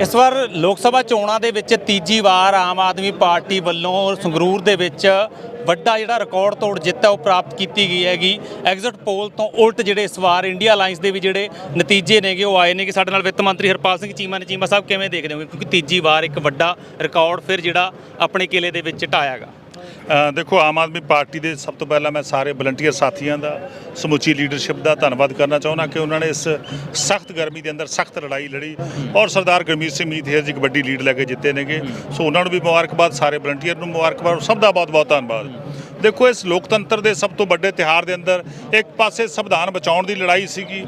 ਇਸ ਵਾਰ ਲੋਕ ਸਭਾ ਚੋਣਾਂ ਦੇ ਵਿੱਚ ਤੀਜੀ ਵਾਰ ਆਮ ਆਦਮੀ ਪਾਰਟੀ ਵੱਲੋਂ ਸੰਗਰੂਰ ਦੇ ਵਿੱਚ ਵੱਡਾ ਜਿਹੜਾ ਰਿਕਾਰਡ ਤੋੜ ਜਿੱਤ ਹੈ ਉਹ ਪ੍ਰਾਪਤ ਕੀਤੀ ਗਈ ਹੈਗੀ। ਐਗਜ਼ਿਟ ਪੋਲ ਤੋਂ ਉਲਟ ਜਿਹੜੇ ਇਸ ਵਾਰ ਇੰਡੀਆ ਅਲਾਈਅੰਸ ਦੇ ਵੀ ਜਿਹੜੇ ਨਤੀਜੇ ਨੇਗੇ ਉਹ ਆਏ ਨੇ ਕਿ ਸਾਡੇ ਨਾਲ ਵਿੱਤ ਮੰਤਰੀ ਹਰਪਾਲ ਸਿੰਘ ਚੀਮਾ ਨੇ। ਚੀਮਾ ਸਾਹਿਬ ਕਿਵੇਂ ਦੇਖਦੇ ਹੋ? ਕਿਉਂਕਿ ਤੀਜੀ ਵਾਰ ਇੱਕ ਵੱਡਾ ਰਿਕਾਰਡ ਫਿਰ ਜਿਹੜਾ ਆਪਣੇ ਕਿਲੇ ਦੇ ਵਿੱਚ ਢਾਇਆਗਾ ਅ, ਦੇਖੋ ਆਮ ਆਦਮੀ ਪਾਰਟੀ ਦੇ ਸਭ ਤੋਂ ਪਹਿਲਾਂ ਮੈਂ ਸਾਰੇ ਵਲੰਟੀਅਰ ਸਾਥੀਆਂ ਦਾ ਸਮੁੱਚੀ ਲੀਡਰਸ਼ਿਪ ਦਾ ਧੰਨਵਾਦ ਕਰਨਾ ਚਾਹੁੰਦਾ ਕਿ ਉਹਨਾਂ ਨੇ ਇਸ ਸਖਤ ਗਰਮੀ ਦੇ ਅੰਦਰ ਸਖਤ ਲੜਾਈ ਲੜੀ ਔਰ ਸਰਦਾਰ ਗੁਰਮੀਤ ਸਿੰਘ ਮੀਤ ਜੀ ਇੱਕ ਵੱਡੀ ਲੀਡ ਲੈ ਕੇ ਜਿੱਤੇ ਨੇਗੇ। ਸੋ ਉਹਨਾਂ ਨੂੰ ਵੀ ਮੁਬਾਰਕਬਾਦ ਸਾਰੇ ਵਲੰਟੀਅਰ ਨੂੰ ਮੁਬਾਰਕਬਾਦ ਸਭ ਦਾ ਬਹੁਤ ਬਹੁਤ ਧੰਨਵਾਦ। ਦੇਖੋ, ਇਸ ਲੋਕਤੰਤਰ ਦੇ ਸਭ ਤੋਂ ਵੱਡੇ ਤਿਹਾਰ ਦੇ ਅੰਦਰ ਇੱਕ ਪਾਸੇ ਸੰਵਿਧਾਨ ਬਚਾਉਣ ਦੀ ਲੜਾਈ ਸੀਗੀ,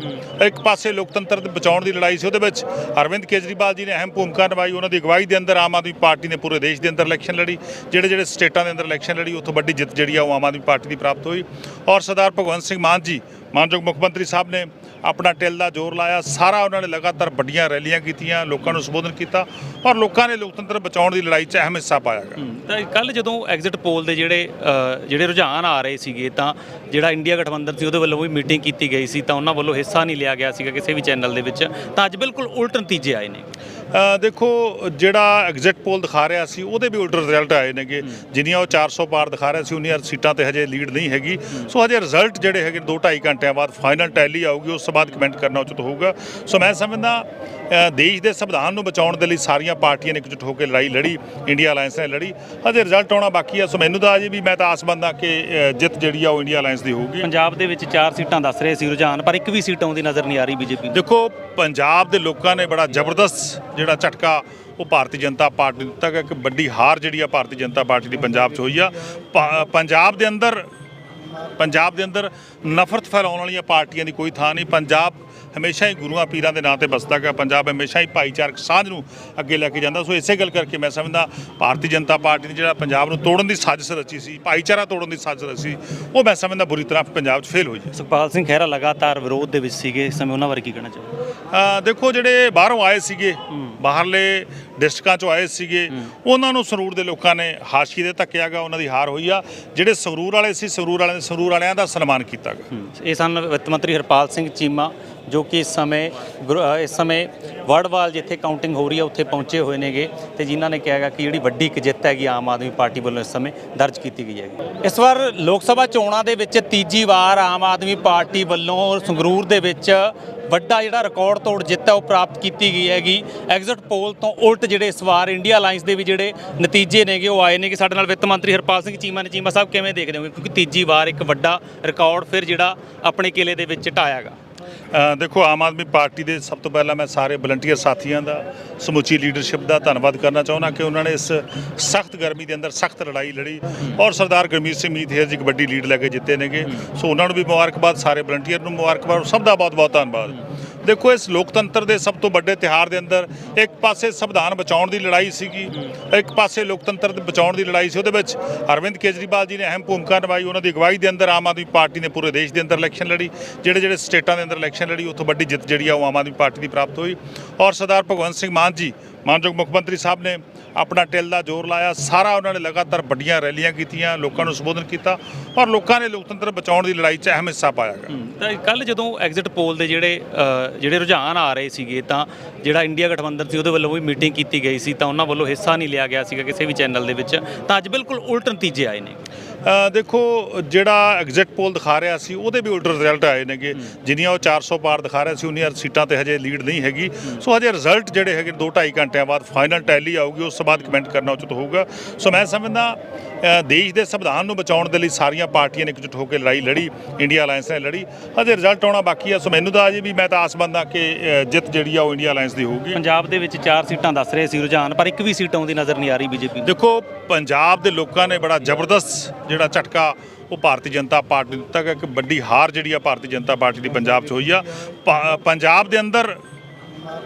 ਇੱਕ ਪਾਸੇ ਲੋਕਤੰਤਰ ਦੇ ਬਚਾਉਣ ਦੀ ਲੜਾਈ ਸੀ। ਉਹਦੇ ਵਿੱਚ ਅਰਵਿੰਦ ਕੇਜਰੀਵਾਲ ਜੀ ਨੇ ਅਹਿਮ ਭੂਮਿਕਾ ਨਿਭਾਈ। ਉਹਨਾਂ ਦੀ ਅਗਵਾਈ ਦੇ ਅੰਦਰ ਆਮ ਆਦਮੀ ਪਾਰਟੀ ਨੇ ਪੂਰੇ ਦੇਸ਼ ਦੇ ਅੰਦਰ ਇਲੈਕਸ਼ਨ ਲੜੀ। ਜਿਹੜੇ ਜਿਹੜੇ ਸਟੇਟਾਂ ਦੇ ਅੰਦਰ ਇਲੈਕਸ਼ਨ ਲੜੀ, ਉੱਥੋਂ ਵੱਡੀ ਜਿੱਤ ਜਿਹੜੀ ਆ ਉਹ ਆਮ ਆਦਮੀ ਪਾਰਟੀ ਦੀ ਪ੍ਰਾਪਤ ਹੋਈ। ਔਰ ਸਰਦਾਰ ਭਗਵੰਤ ਸਿੰਘ ਮਾਨ ਜੀ, ਮਾਨਯੋਗ ਮੁੱਖ ਮੰਤਰੀ ਸਾਹਿਬ ਨੇ ਆਪਣਾ ਟਿਲ ਦਾ ਜ਼ੋਰ ਲਾਇਆ। ਸਾਰਾ ਉਹਨਾਂ ਨੇ ਲਗਾਤਾਰ ਵੱਡੀਆਂ ਰੈਲੀਆਂ ਕੀਤੀਆਂ, ਲੋਕਾਂ ਨੂੰ ਸੰਬੋਧਨ ਕੀਤਾ ਔਰ ਲੋਕਾਂ ਨੇ ਲੋਕਤੰਤਰ ਬਚਾਉਣ ਦੀ ਲੜਾਈ 'ਚ ਅਹਿਮ ਹਿੱਸਾ ਪਾਇਆ ਗਾ। ਤਾਂ ਕੱਲ ਜਦੋਂ ਐਗਜ਼ਿਟ ਪੋਲ ਦੇ ਜਿਹੜੇ ਜਿਹੜੇ ਰੁਝਾਨ ਆ ਰਹੇ ਸੀਗੇ, ਤਾਂ ਜਿਹੜਾ ਇੰਡੀਆ ਗਠਬੰਧਨ ਸੀ, ਉਹਦੇ ਵੱਲੋਂ ਵੀ ਮੀਟਿੰਗ ਕੀਤੀ ਗਈ ਸੀ, ਤਾਂ ਉਹਨਾਂ ਵੱਲੋਂ ਹਿੱਸਾ ਨਹੀਂ ਲਿਆ ਗਿਆ ਸੀਗਾ ਕਿਸੇ ਵੀ ਚੈਨਲ ਦੇ ਵਿੱਚ। ਤਾਂ ਅੱਜ ਬਿਲਕੁਲ ਉਲਟ ਨਤੀਜੇ ਆਏ ਨੇ। ਦੇਖੋ ਜਿਹੜਾ ਐਗਜ਼ਿਟ ਪੋਲ ਦਿਖਾ ਰਿਹਾ ਸੀ ਉਹਦੇ ਵੀ ਉਲਟ ਰਿਜ਼ਲਟ ਆਏ ਨੇਗੇ। ਜਿੰਨੀਆਂ ਉਹ 400 ਪਾਰ ਦਿਖਾ ਰਿਹਾ ਸੀ ਉਨੀਆਂ ਸੀਟਾਂ ਤੇ ਹਜੇ ਲੀਡ ਨਹੀਂ ਹੈਗੀ। ਸੋ ਹਜੇ ਰਿਜ਼ਲਟ ਜਿਹੜੇ ਹੈਗੇ 2.5 ਘੰਟਿਆਂ ਬਾਅਦ ਫਾਈਨਲ ਟੈਲੀ ਆਊਗੀ ਉਸ ਤੋਂ ਬਾਅਦ ਕਮੈਂਟ ਕਰਨਾ ਉਚਿਤ ਹੋਊਗਾ। ਸੋ ਮੈਂ ਸਮਝਦਾ ਦੇਸ਼ ਦੇ ਸੰਵਿਧਾਨ ਨੂੰ ਬਚਾਉਣ ਦੇ ਲਈ ਸਾਰੀਆਂ ਪਾਰਟੀਆਂ ਨੇ ਇਕਜੁੱਟ ਹੋ ਕੇ ਲੜਾਈ ਲੜੀ ਇੰਡੀਆ ਅਲਾਈਅੰਸ ਨੇ ਲੜੀ। ਹਜੇ ਰਿਜ਼ਲਟ ਆਉਣਾ ਬਾਕੀ ਆ ਸੋ ਮੈਨੂੰ ਤਾਂ ਅਜੇ ਵੀ ਮੈਂ ਤਾਂ ਆਸਬੰਦਾ ਕਿ ਅ, ਜਿੱਤ ਜਿਹੜੀ ਆ ਉਹ ਇੰਡੀਆ ਅਲਾਈਅੰਸ ਦੀ ਹੋਊਗੀ। ਪੰਜਾਬ ਦੇ ਵਿੱਚ ਚਾਰ ਸੀਟਾਂ ਦੱਸ ਰਹੇ ਸੀ ਰੁਝਾਨ ਪਰ ਇੱਕ ਵੀ ਸੀਟ ਆਉਂਦੀ ਨਜ਼ਰ ਨਹੀਂ ਆ ਰਹੀ ਬੀਜੇਪੀ ਦੇਖੋ ਪੰਜਾਬ ਦੇ ਲੋਕਾਂ ਨੇ ਬੜਾ ਜ਼ਬਰਦਸਤ ਜਿਹੜਾ ਝਟਕਾ ਉਹ ਭਾਰਤੀ ਜਨਤਾ ਪਾਰਟੀ ਨੂੰ ਦਿੱਤਾ ਗਿਆ ਕਿ ਵੱਡੀ ਹਾਰ ਜਿਹੜੀ ਆ ਭਾਰਤੀ ਜਨਤਾ ਪਾਰਟੀ ਦੀ ਪੰਜਾਬ 'ਚ ਹੋਈ ਆ। ਪਾ- ਪੰਜਾਬ ਦੇ ਅੰਦਰ ਪੰਜਾਬ ਦੇ ਅੰਦਰ ਨਫ਼ਰਤ ਫੈਲਾਉਣ ਵਾਲੀਆਂ ਪਾਰਟੀਆਂ ਦੀ ਕੋਈ ਥਾਂ ਨਹੀਂ। ਪੰਜਾਬ ਹਮੇਸ਼ਾ ਹੀ ਗੁਰੂਆਂ ਪੀਰਾਂ ਦੇ ਨਾਂ ਤੇ ਬਸਦਾ ਗਿਆ। ਪੰਜਾਬ ਹਮੇਸ਼ਾ ਹੀ ਭਾਈਚਾਰਕ ਸਾਂਝ ਨੂੰ ਅੱਗੇ ਲੈ ਕੇ ਜਾਂਦਾ। ਸੋ ਇਸੇ ਗੱਲ ਕਰਕੇ ਮੈਂ ਸਮਝਦਾ ਭਾਰਤੀ ਜਨਤਾ ਪਾਰਟੀ ਨੇ ਜਿਹੜਾ ਪੰਜਾਬ ਨੂੰ ਤੋੜਨ ਦੀ ਸਾਜ਼ਿਸ਼ ਰਚੀ ਸੀ ਭਾਈਚਾਰਾ ਤੋੜਨ ਦੀ ਸਾਜ਼ਿਸ਼ ਰਚੀ ਸੀ ਉਹ ਮੈਂ ਸਮਝਦਾ ਬੁਰੀ ਤਰ੍ਹਾਂ ਪੰਜਾਬ 'ਚ ਫੇਲ ਹੋਈ ਹੈ। ਸੁਖਪਾਲ ਸਿੰਘ ਖਹਿਰਾ ਲਗਾਤਾਰ ਵਿਰੋਧ ਦੇ ਵਿੱਚ ਸੀਗੇ। ਇਸ ਸਮੇਂ ਉਹਨਾਂ ਬਾਰੇ ਕੀ ਕਹਿਣਾ ਚਾਹੋਗੇ? ਅ, ਦੇਖੋ ਜਿਹੜੇ ਬਾਹਰੋਂ ਆਏ ਸੀਗੇ ਬਾਹਰਲੇ ਡਿਸਟ੍ਰਿਕਾਂ ਚੋਂ ਆਏ ਸੀਗੇ ਉਹਨਾਂ ਨੂੰ ਸੰਗਰੂਰ ਦੇ ਲੋਕਾਂ ਨੇ ਹਾਸ਼ੀ ਦੇ ਧੱਕਿਆ ਗਿਆ ਉਹਨਾਂ ਦੀ ਹਾਰ ਹੋਈ ਆ। ਜਿਹੜੇ ਸੰਗਰੂਰ ਵਾਲੇ ਸੀ ਸੰਗਰੂਰ ਵਾਲਿਆਂ ਨੇ ਸੰਗਰੂਰ ਵਾਲਿਆਂ ਦਾ ਸਨਮਾਨ ਕੀਤਾ ਗਿਆ। ਇਹ ਸਨ ਵਿੱਤ ਮੰਤਰੀ ਹਰਪਾਲ ਸਿੰਘ ਚੀਮਾ ਜੋ ਕਿ ਇਸ ਸਮੇਂ ਗੁਰ- ਇਸ ਸਮੇਂ ਵਰਡਵਾਲ ਜਿੱਥੇ ਕਾਊਂਟਿੰਗ ਹੋ ਰਹੀ ਹੈ ਉੱਥੇ ਪਹੁੰਚੇ ਹੋਏ ਨੇਗੇ ਤੇ ਜਿਨ੍ਹਾਂ ਨੇ ਕਿਹਾ ਹੈਗਾ ਕਿ ਜਿਹੜੀ ਵੱਡੀ ਇੱਕ ਜਿੱਤ ਹੈਗੀ ਆਮ ਆਦਮੀ ਪਾਰਟੀ ਵੱਲੋਂ ਇਸ ਸਮੇਂ ਦਰਜ ਕੀਤੀ ਗਈ ਹੈਗੀ। ਇਸ ਵਾਰ ਲੋਕ ਸਭਾ ਚੋਣਾਂ ਦੇ ਵਿੱਚ ਤੀਜੀ ਵਾਰ ਆਮ ਆਦਮੀ ਪਾਰਟੀ ਵੱਲੋਂ ਸੰਗਰੂਰ ਦੇ ਵਿੱਚ ਵੱਡਾ ਜਿਹੜਾ ਰਿਕਾਰਡ ਤੋੜ ਜਿੱਤ ਹੈ ਉਹ ਪ੍ਰਾਪਤ ਕੀਤੀ ਗਈ ਹੈਗੀ। ਐਗਜ਼ਿਟ ਪੋਲ ਤੋਂ ਉਲਟ ਜਿਹੜੇ ਇਸ ਵਾਰ ਇੰਡੀਆ ਅਲਾਈਅੰਸ ਦੇ ਵੀ ਜਿਹੜੇ ਨਤੀਜੇ ਨੇਗੇ ਉਹ ਆਏ ਨੇ ਕਿ ਸਾਡੇ ਨਾਲ ਵਿੱਤ ਮੰਤਰੀ ਹਰਪਾਲ ਸਿੰਘ ਚੀਮਾ ਨੇ। ਚੀਮਾ ਸਾਹਿਬ ਕਿਵੇਂ ਦੇਖਦੇ ਹੋ? ਕਿਉਂਕਿ ਤੀਜੀ ਵਾਰ ਇੱਕ ਵੱਡਾ ਰਿਕਾਰਡ ਫਿਰ ਜਿਹੜਾ ਆਪਣੇ ਕਿਲੇ ਦੇ ਵਿੱਚ ਢਾਇਆਗਾ ਅ, ਦੇਖੋ, ਆਮ ਆਦਮੀ ਪਾਰਟੀ ਦੇ ਸਭ ਤੋਂ ਪਹਿਲਾਂ ਮੈਂ ਸਾਰੇ ਵਲੰਟੀਅਰ ਸਾਥੀਆਂ ਦਾ, ਸਮੁੱਚੀ ਲੀਡਰਸ਼ਿਪ ਦਾ ਧੰਨਵਾਦ ਕਰਨਾ ਚਾਹੁੰਦਾ ਕਿ ਉਹਨਾਂ ਨੇ ਇਸ ਸਖਤ ਗਰਮੀ ਦੇ ਅੰਦਰ ਸਖਤ ਲੜਾਈ ਲੜੀ ਔਰ ਸਰਦਾਰ ਗੁਰਮੀਤ ਸਿੰਘ ਮੀਤ ਜੀ ਇੱਕ ਵੱਡੀ ਲੀਡ ਲੈ ਕੇ ਜਿੱਤੇ ਨੇਗੇ। ਸੋ ਉਹਨਾਂ ਨੂੰ ਵੀ ਮੁਬਾਰਕਬਾਦ, ਸਾਰੇ ਵਲੰਟੀਅਰ ਨੂੰ ਮੁਬਾਰਕਬਾਦ, ਸਭ ਦਾ ਬਹੁਤ ਬਹੁਤ ਧੰਨਵਾਦ। ਦੇਖੋ, ਇਸ ਲੋਕਤੰਤਰ ਦੇ ਸਭ ਤੋਂ ਵੱਡੇ ਤਿਹਾਰ ਦੇ ਅੰਦਰ ਇੱਕ ਪਾਸੇ ਸੰਵਿਧਾਨ ਬਚਾਉਣ ਦੀ ਲੜਾਈ ਸੀਗੀ, ਇੱਕ ਪਾਸੇ ਲੋਕਤੰਤਰ ਬਚਾਉਣ ਦੀ ਲੜਾਈ ਸੀ। ਉਹਦੇ ਵਿੱਚ ਅਰਵਿੰਦ ਕੇਜਰੀਵਾਲ ਜੀ ਨੇ ਅਹਿਮ ਭੂਮਿਕਾ ਨਿਭਾਈ। ਉਹਨਾਂ ਦੀ ਅਗਵਾਈ ਦੇ ਅੰਦਰ ਆਮ ਆਦਮੀ ਪਾਰਟੀ ਨੇ ਪੂਰੇ ਦੇਸ਼ ਦੇ ਅੰਦਰ ਇਲੈਕਸ਼ਨ ਲੜੀ। ਜਿਹੜੇ ਜਿਹੜੇ ਸਟੇਟਾਂ ਦੇ ਅੰਦਰ ਇਲੈਕਸ਼ਨ ਲੜੀ, ਉੱਥੋਂ ਵੱਡੀ ਜਿੱਤ ਜਿਹੜੀ ਆ ਉਹ ਆਮ ਆਦਮੀ ਪਾਰਟੀ ਦੀ ਪ੍ਰਾਪਤ ਹੋਈ। ਔਰ ਸਰਦਾਰ ਭਗਵੰਤ ਸਿੰਘ ਮਾਨ ਜੀ ਮਾਨਯੋਗ ਮੁੱਖ ਮੰਤਰੀ ਸਾਹਿਬ ਨੇ ਆਪਣਾ ਟਿਲ ਦਾ ਜ਼ੋਰ ਲਾਇਆ। ਸਾਰਾ ਉਹਨਾਂ ਨੇ ਲਗਾਤਾਰ ਵੱਡੀਆਂ ਰੈਲੀਆਂ ਕੀਤੀਆਂ, ਲੋਕਾਂ ਨੂੰ ਸੰਬੋਧਨ ਕੀਤਾ ਔਰ ਲੋਕਾਂ ਨੇ ਲੋਕਤੰਤਰ ਬਚਾਉਣ ਦੀ ਲੜਾਈ 'ਚ ਅਹਿਮ ਹਿੱਸਾ ਪਾਇਆ ਗਾ। ਤਾਂ ਕੱਲ ਜਦੋਂ ਐਗਜ਼ਿਟ ਪੋਲ ਦੇ ਜਿਹੜੇ ਜਿਹੜੇ ਰੁਝਾਨ ਆ ਰਹੇ ਸੀਗੇ, ਤਾਂ ਜਿਹੜਾ ਇੰਡੀਆ ਗਠਬੰਧਨ ਸੀ, ਉਹਦੇ ਵੱਲੋਂ ਵੀ ਮੀਟਿੰਗ ਕੀਤੀ ਗਈ ਸੀ, ਤਾਂ ਉਹਨਾਂ ਵੱਲੋਂ ਹਿੱਸਾ ਨਹੀਂ ਲਿਆ ਗਿਆ ਸੀਗਾ ਕਿਸੇ ਵੀ ਚੈਨਲ ਦੇ ਵਿੱਚ। ਤਾਂ ਅੱਜ ਬਿਲਕੁਲ ਉਲਟ ਨਤੀਜੇ ਆਏ ਨੇ। ਦੇਖੋ ਜਿਹੜਾ ਐਗਜ਼ਿਟ ਪੋਲ ਦਿਖਾ ਰਿਹਾ ਸੀ ਉਹਦੇ ਵੀ ਉਲਟ ਰਿਜ਼ਲਟ ਆਏ ਨੇਗੇ। ਜਿੰਨੀਆਂ ਉਹ 400 ਪਾਰ ਦਿਖਾ ਰਿਹਾ ਸੀ ਉਨੀਆਂ ਸੀਟਾਂ ਤੇ ਹਜੇ ਲੀਡ ਨਹੀਂ ਹੈਗੀ। ਸੋ ਹਜੇ ਰਿਜ਼ਲਟ ਜਿਹੜੇ ਹੈਗੇ 2.5 ਘੰਟਿਆਂ ਬਾਅਦ ਫਾਈਨਲ ਟੈਲੀ ਆਊਗੀ ਉਸ ਤੋਂ ਬਾਅਦ ਕਮੈਂਟ ਕਰਨਾ ਉਚਿਤ ਹੋਊਗਾ। ਸੋ ਮੈਂ ਸਮਝਦਾ ਦੇਸ਼ ਦੇ ਸੰਵਿਧਾਨ ਨੂੰ ਬਚਾਉਣ ਦੇ ਲਈ ਸਾਰੀਆਂ ਪਾਰਟੀਆਂ ਨੇ ਇਕਜੁੱਟ ਹੋ ਕੇ ਲੜਾਈ ਲੜੀ ਇੰਡੀਆ ਅਲਾਈਅੰਸ ਨੇ ਲੜੀ। ਹਜੇ ਰਿਜ਼ਲਟ ਆਉਣਾ ਬਾਕੀ ਆ ਸੋ ਮੈਨੂੰ ਤਾਂ ਅਜੇ ਵੀ ਮੈਂ ਤਾਂ ਆਸਬੰਦਾ ਕਿ ਅ, ਜਿੱਤ ਜਿਹੜੀ ਆ ਉਹ ਇੰਡੀਆ ਅਲਾਈਅੰਸ ਦੀ ਹੋਊਗੀ। ਪੰਜਾਬ ਦੇ ਵਿੱਚ ਚਾਰ ਸੀਟਾਂ ਦੱਸ ਰਹੇ ਸੀ ਰੁਝਾਨ ਪਰ ਇੱਕ ਵੀ ਸੀਟ ਆਉਂਦੀ ਨਜ਼ਰ ਨਹੀਂ ਆ ਰਹੀ ਬੀਜੇਪੀ ਦੇਖੋ ਪੰਜਾਬ ਦੇ ਲੋਕਾਂ ਨੇ ਬੜਾ ਜ਼ਬਰਦਸਤ ਜਿਹੜਾ ਝਟਕਾ ਉਹ ਭਾਰਤੀ ਜਨਤਾ ਪਾਰਟੀ ਨੂੰ ਦਿੱਤਾ ਗਿਆ ਕਿ ਵੱਡੀ ਹਾਰ ਜਿਹੜੀ ਆ ਭਾਰਤੀ ਜਨਤਾ ਪਾਰਟੀ ਦੀ ਪੰਜਾਬ 'ਚ ਹੋਈ ਆ। ਪਾ- ਪੰਜਾਬ ਦੇ ਅੰਦਰ,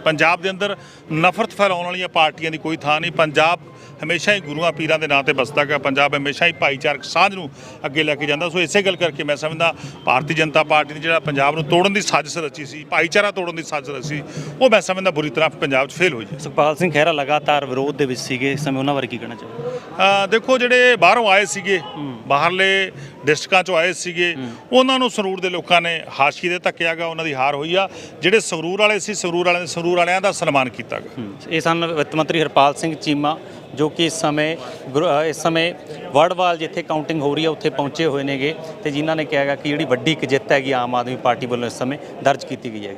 ਪੰਜਾਬ ਦੇ ਅੰਦਰ ਨਫ਼ਰਤ ਫੈਲਾਉਣ ਵਾਲੀਆਂ ਪਾਰਟੀਆਂ ਦੀ ਕੋਈ ਥਾਂ ਨਹੀਂ। ਪੰਜਾਬ ਹਮੇਸ਼ਾ ਹੀ ਗੁਰੂਆਂ ਪੀਰਾਂ ਦੇ ਨਾਂ ਤੇ ਬਸਦਾ ਗਾ ਪੰਜਾਬ ਹਮੇਸ਼ਾ ਹੀ ਭਾਈਚਾਰਕ ਸਾਂਝ ਨੂੰ ਅੱਗੇ ਲੈ ਕੇ ਜਾਂਦਾ। ਸੋ ਇਸੇ ਗੱਲ ਕਰਕੇ ਮੈਂ ਸਮਝਦਾ ਭਾਰਤੀ ਜਨਤਾ ਪਾਰਟੀ ਨੇ ਜਿਹੜਾ ਪੰਜਾਬ ਨੂੰ ਤੋੜਨ ਦੀ ਸਾਜ਼ਿਸ਼ ਰਚੀ ਸੀ ਭਾਈਚਾਰਾ ਤੋੜਨ ਦੀ ਸਾਜ਼ਿਸ਼ ਰਚੀ ਉਹ ਮੈਂ ਸਮਝਦਾ ਬੁਰੀ ਤਰ੍ਹਾਂ ਪੰਜਾਬ 'ਚ ਫੇਲ ਹੋਈ ਹੈ। ਸੁਖਪਾਲ ਸਿੰਘ ਖਹਿਰਾ ਲਗਾਤਾਰ ਵਿਰੋਧ ਦੇ ਵਿੱਚ ਸੀਗੇ ਇਸ ਸਮੇਂ ਉਹਨਾਂ ਬਾਰੇ ਕੀ ਕਹਿਣਾ ਚਾਹੋਗੇ? ਅ, ਦੇਖੋ ਜਿਹੜੇ ਬਾਹਰੋਂ ਆਏ ਸੀਗੇ ਬਾਹਰਲੇ ਡਿਸਟ੍ਰਿਕਾਂ ਚੋਂ ਆਏ ਸੀਗੇ ਉਹਨਾਂ ਨੂੰ ਸੰਗਰੂਰ ਦੇ ਲੋਕਾਂ ਨੇ ਹਾਸ਼ੀ ਦੇ ਧੱਕਿਆ ਗਾ ਉਹਨਾਂ ਦੀ ਹਾਰ ਹੋਈ ਆ। ਜਿਹੜੇ ਸੰਗਰੂਰ ਵਾਲੇ ਸੀ ਸੰਗਰੂਰ ਵਾਲਿਆਂ ਨੇ ਸੰਗਰੂਰ ਵਾਲਿਆਂ ਦਾ ਸਨਮਾਨ ਕੀਤਾ ਗਾ ਇਹ ਸਨ ਵਿੱਤ ਮੰਤਰੀ ਹਰਪਾਲ ਸਿੰਘ ਚੀਮਾ ਜੋ ਕਿ ਇਸ ਸਮੇਂ ਗੁਰ- ਇਸ ਸਮੇਂ ਵਰਡਵਾਲ ਜਿੱਥੇ ਕਾਊਂਟਿੰਗ ਹੋ ਰਹੀ ਹੈ ਉੱਥੇ ਪਹੁੰਚੇ ਹੋਏ ਨੇਗੇ ਤੇ ਜਿਨ੍ਹਾਂ ਨੇ ਕਿਹਾ ਗਾ ਕਿ ਜਿਹੜੀ ਵੱਡੀ ਇੱਕ ਜਿੱਤ ਹੈਗੀ ਆਮ ਆਦਮੀ ਪਾਰਟੀ ਵੱਲੋਂ ਇਸ ਸਮੇਂ ਦਰਜ ਕੀਤੀ ਗਈ ਹੈਗੀ।